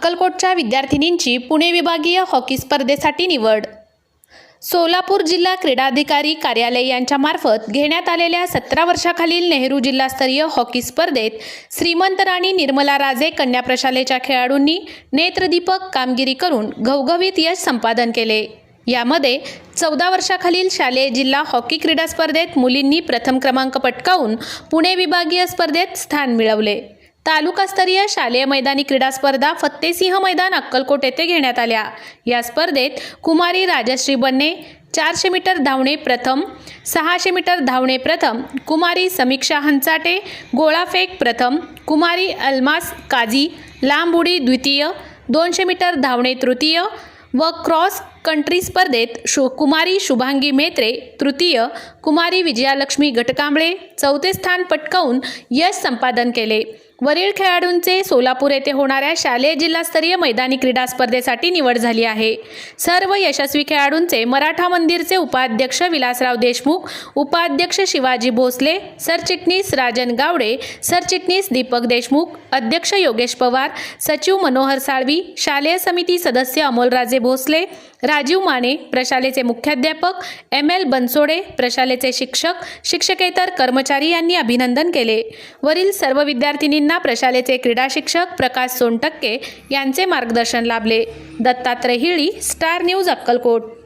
अक्कलकोटच्या विद्यार्थिनींची पुणे विभागीय हॉकी स्पर्धेसाठी निवड. सोलापूर जिल्हा क्रीडाधिकारी कार्यालय यांच्यामार्फत घेण्यात आलेल्या सतरा वर्षाखालील नेहरू जिल्हास्तरीय हॉकी स्पर्धेत श्रीमंत राणी निर्मला राजे कन्या प्रशालेच्या खेळाडूंनी नेत्रदीपक कामगिरी करून घवघवीत यश संपादन केले. यामध्ये चौदा वर्षाखालील शालेय जिल्हा हॉकी क्रीडा स्पर्धेत मुलींनी प्रथम क्रमांक पटकावून पुणे विभागीय स्पर्धेत स्थान मिळवले. तालुकास्तरीय शालेय मैदानी क्रीडा स्पर्धा फत्तेसिंह मैदान अक्कलकोट येथे घेण्यात आल्या. या स्पर्धेत कुमारी राजश्री बन्ने चारशे मीटर धावणे प्रथम सहाशे मीटर धावणे प्रथम कुमारी समीक्षा हंचाटे गोळाफेक प्रथम कुमारी अल्मास काझी लांब उडी द्वितीय दोनशे मीटर धावणे तृतीय व क्रॉस कंट्री स्पर्धेत शु कुमारी शुभांगी मेत्रे तृतीय कुमारी विजयालक्ष्मी गटकांबळे चौथे स्थान पटकावून यश संपादन केले. वरील खेळाडूंचे सोलापूर येथे होणाऱ्या शालेय जिल्हास्तरीय मैदानी क्रीडा स्पर्धेसाठी निवड झाली आहे. सर्व यशस्वी खेळाडूंचे मराठा मंदिरचे उपाध्यक्ष विलासराव देशमुख उपाध्यक्ष शिवाजी भोसले सरचिटणीस राजन गावडे सरचिटणीस दीपक देशमुख अध्यक्ष योगेश पवार सचिव मनोहर साळवी शालेय समिती सदस्य अमोलराजे भोसले राजीव माने प्रशालेचे मुख्याध्यापक एम एल बनसोडे प्रशालेचे शिक्षक शिक्षकेतर कर्मचारी यांनी अभिनंदन केले. वरील सर्व विद्यार्थिनींना प्रशालेचे क्रीडा शिक्षक प्रकाश सोनटक्के यांचे मार्गदर्शन लाभले. Dattatray Hili star news Akkalkot.